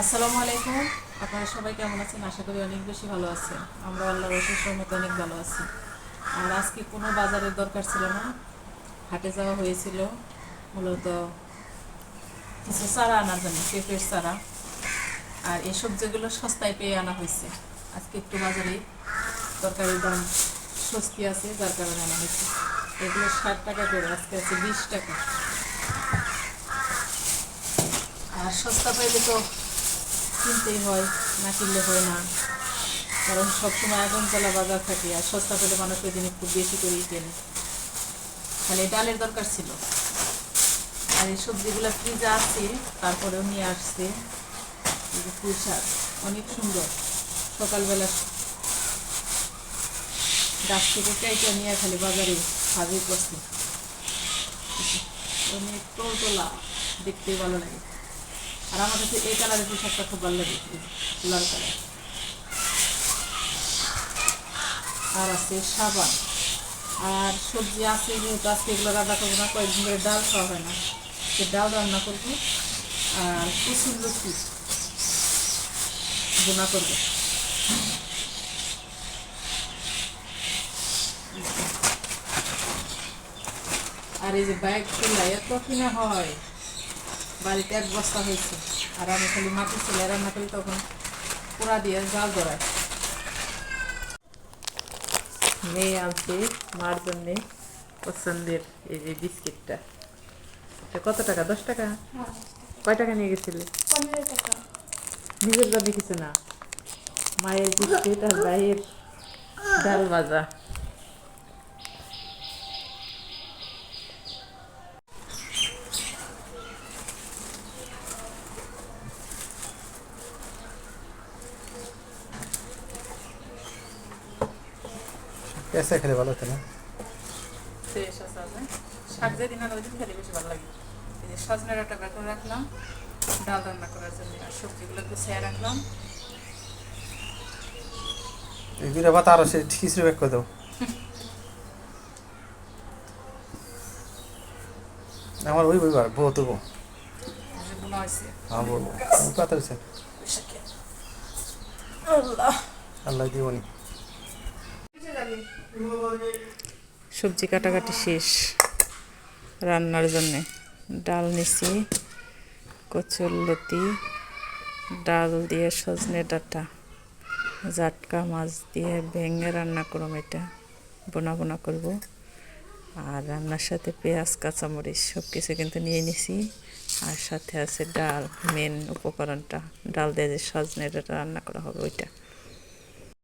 আসসালামু আলাইকুম। আপনারা সবাই কেমন আছেন? আশা করি অনেক বেশি ভালো আছেন। আমরা আল্লাহ রসের সহমত অনেক ভালো আছি। আর আজকে কোনো বাজারের দরকার ছিল না। হাটে যাওয়া হয়েছিল। মূলত কিছু চারা আনার জন্য, পেঁপের চারা। আর এই সবজিগুলো সস্তায় পেয়ে আনা হয়েছে। আজকে একটু বাজারে তরকারির দাম সস্তি আছে, যার কারণে আনা হয়েছে। এগুলো ষাট টাকা করে, আজকে আছে বিশ টাকা। আর সস্তা পাইলে তো কিনতেই হয়, না কিনলে হয় না। কারণ সবসময় আগুনতলা বাজার থাকে আর সস্তা পেলে মানুষ ওই দিন একটু বেশি করেই কেনে। খালি ডালের দরকার ছিল। আর এই সবজিগুলো ফ্রিজে আছে, তারপরেও নিয়ে আসছে। পুঁই শাক, অনেক সুন্দর। সকালবেলা গাছ থেকে কেটে নিয়ে খালি বাজারে ভাজি করছে অনেক তোলা দেখতে ভালো লাগে। আর আমার কাছে এই কালারের পোশাকটা খুব ভালো লাগে লাল কালার। আর আছে সাবান। আর সবজি আছে, যেহেতু আজকে এগুলো রান্না করব না, কয়েকদিন ধরে ডাল খাওয়া হয় না। সে ডাল রান্না করব। আর কুসুর লুচি বোনা করব। আর এই যে বাইক চুলা এত কিনা হয়। বাড়িতে এক বস্তা হয়েছে। আর আমি খালি মাটি চুলায় রান্না করি তখন পোড়া দিয়ে জাল ধরায়। মেয়ে আনছে মার জন্যে পছন্দের এই যে বিস্কিটটা। কত টাকা? দশ টাকা? কয় টাকা নিয়ে গেছিলে? নিজের জন্য কিছু না। মায়ের বিস্কিট আর ভাইয়ের ডাল ভাজা। পেঁচা খেলে ভালো হতো না। শাক আর ওই দিন খেলে বেশি ভালো লাগে। এই যে রাখলাম ডাল রান্না করার জন্য। আর সবজিগুলো গুছিয়ে রাখলাম। এই বিরা ভাত আরও সে খিচড়ি ব্যাগ করে দাও। আমার ওই বইবার বউ তো বউ। হ্যাঁ বলব পাতা হয়েছে আল্লাহ। আল্লাহ দিবনি। সবজি কাটাকাটি শেষ রান্নার জন্যে। ডাল নিছি কচুরলতি ডাল দিয়ে সজনে ডাঁটা, জাটকা মাছ দিয়ে ভেঙে রান্না করব এটা, বোনা বোনা করব। আর রান্নার সাথে পেঁয়াজ, কাঁচামরিচ সব কিছু কিন্তু নিয়ে নিছি। আর সাথে আছে ডাল মেন উপকরণটা, ডাল দিয়ে যে সজনে ডাটা রান্না করা হবে ওইটা।